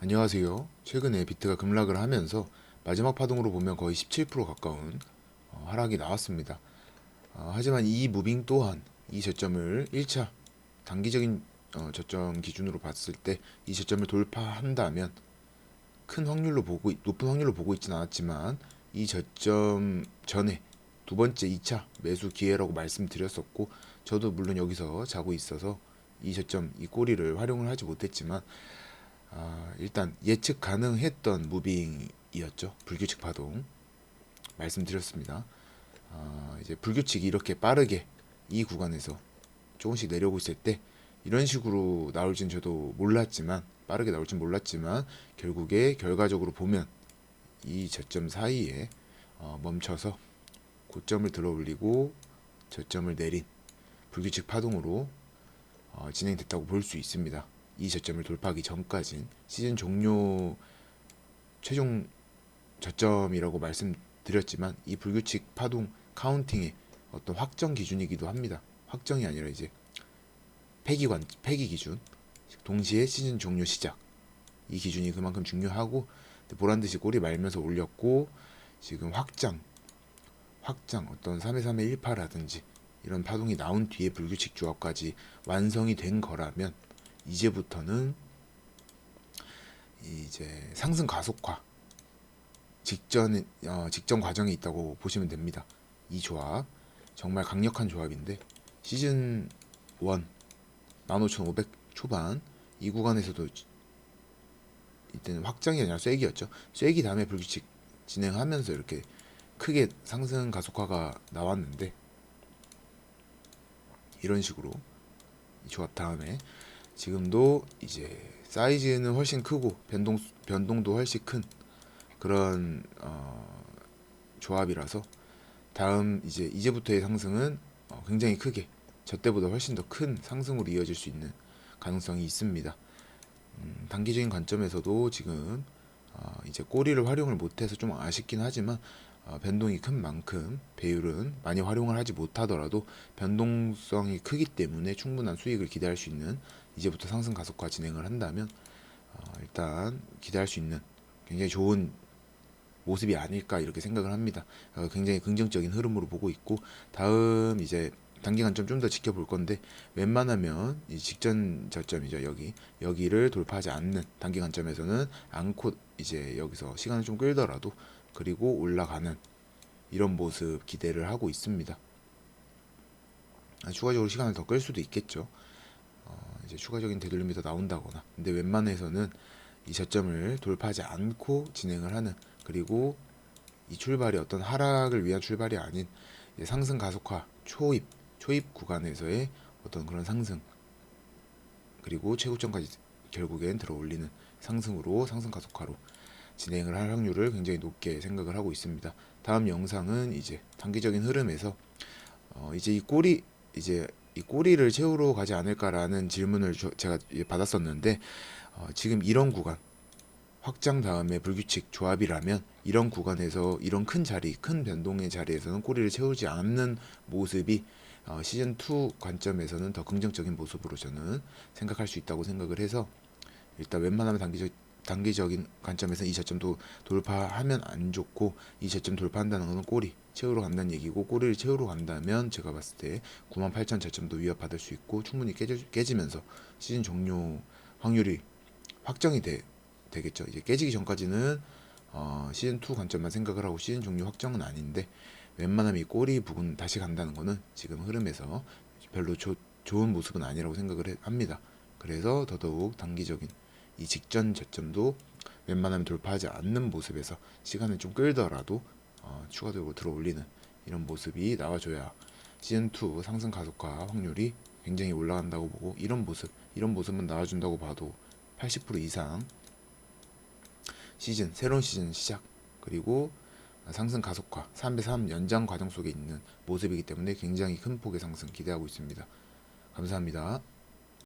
안녕하세요. 최근에 비트가 급락을 하면서 마지막 파동으로 보면 거의 17% 가까운 어, 하락이 나왔습니다. 어, 하지만 이 무빙 또한 이 저점을 1차 단기적인 어, 저점 기준으로 봤을 때 이 저점을 돌파한다면 큰 확률로 보고 있- 높은 확률로 보고 있지는 않았지만 이 저점 전에 두 번째 2차 매수 기회라고 말씀드렸었고 저도 물론 여기서 자고 있어서 이 저점 이 꼬리를 활용을 하지 못했지만 아, 일단 예측 가능했던 무빙이었죠. 불규칙 파동 말씀드렸습니다. 아, 이제 불규칙이 이렇게 빠르게 이 구간에서 조금씩 내려오고 있을 때 이런 식으로 나올진 저도 몰랐지만 빠르게 나올진 몰랐지만 결국에 결과적으로 보면 이 저점 사이에 어, 멈춰서 고점을 들어 올리고 저점을 내린 불규칙 파동으로 어, 진행됐다고 볼 수 있습니다. 이 저점을 돌파하기 전까진 시즌 종료 최종 저점이라고 말씀드렸지만 이 불규칙 파동 카운팅의 어떤 확정 기준이기도 합니다. 확정이 아니라 이제 폐기 관 폐기 기준 동시에 시즌 종료 시작 이 기준이 그만큼 중요하고 보란 듯이 꼬리 말면서 올렸고 지금 확장 확장 어떤 3회3회 1파라든지 이런 파동이 나온 뒤에 불규칙 조합까지 완성이 된 거라면 이제부터는 이제 상승 가속화 직전 어, 직전 과정에 있다고 보시면 됩니다. 이 조합 정말 강력한 조합인데 시즌 1 15,500 초반 이 구간에서도 이때는 확장이 아니라 쐐기였죠. 쐐기 다음에 불규칙 진행하면서 이렇게 크게 상승 가속화가 나왔는데 이런 식으로 이 조합 다음에 지금도 이제 사이즈는 훨씬 크고 변동 변동도 훨씬 큰 그런 어, 조합이라서 다음 이제 이제부터의 상승은 어, 굉장히 크게 저 때보다 훨씬 더 큰 상승으로 이어질 수 있는 가능성이 있습니다. 음, 단기적인 관점에서도 지금 어, 이제 꼬리를 활용을 못해서 좀 아쉽긴 하지만 어, 변동이 큰 만큼 배율은 많이 활용을 하지 못하더라도 변동성이 크기 때문에 충분한 수익을 기대할 수 있는 이제부터 상승 가속화 진행을 한다면 어, 일단 기대할 수 있는 굉장히 좋은 모습이 아닐까 이렇게 생각을 합니다. 어, 굉장히 긍정적인 흐름으로 보고 있고 다음 이제 단기 관점 좀더 지켜볼 건데 웬만하면 이 직전 저점이죠 여기 여기를 돌파하지 않는 단기 관점에서는 않고 이제 여기서 시간을 좀 끌더라도 그리고 올라가는 이런 모습 기대를 하고 있습니다. 아, 추가적으로 시간을 더 끌 수도 있겠죠. 어, 이제 추가적인 되돌림이 더 나온다거나 근데 웬만해서는 이 저점을 돌파하지 않고 진행을 하는 그리고 이 출발이 어떤 하락을 위한 출발이 아닌 상승 가속화 초입 초입 구간에서의 어떤 그런 상승 그리고 최고점까지 결국엔 들어 올리는 상승으로 상승 가속화로 진행을 할 확률을 굉장히 높게 생각을 하고 있습니다. 다음 영상은 이제 단기적인 흐름에서 어 이제 이 꼬리 이제 이 꼬리를 채우러 가지 않을까라는 질문을 저- 제가 예, 받았었는데 어 지금 이런 구간 확장 다음에 불규칙 조합이라면 이런 구간에서 이런 큰 자리, 큰 변동의 자리에서는 꼬리를 채우지 않는 모습이 어, 시즌 2 관점에서는 더 긍정적인 모습으로 저는 생각할 수 있다고 생각을 해서 일단 웬만하면 단기적 단기적인 관점에서 이 저점도 돌파하면 안 좋고 이 저점 돌파한다는 것은 꼬리 채우러 간다는 얘기고 꼬리를 채우러 간다면 제가 봤을 때 98,000 저점도 위협받을 수 있고 충분히 깨져, 깨지면서 시즌 종료 확률이 확정이 돼, 되겠죠. 이제 깨지기 전까지는 어, 시즌 2 관점만 생각을 하고 시즌 종료 확정은 아닌데 웬만하면 이 꼬리 부분 다시 간다는 거는 지금 흐름에서 별로 조, 좋은 모습은 아니라고 생각을 해- 합니다. 그래서 더더욱 단기적인 이 직전 저점도 웬만하면 돌파하지 않는 모습에서 시간을 좀 끌더라도 어, 추가적으로 들어 올리는 이런 모습이 나와줘야 시즌 2 상승 가속화 확률이 굉장히 올라간다고 보고 이런 모습 이런 모습만 나와준다고 봐도 80% 이상 시즌 새로운 시즌 시작 그리고 상승 가속화 3배 3 연장 과정 속에 있는 모습이기 때문에 굉장히 큰 폭의 상승 기대하고 있습니다. 감사합니다.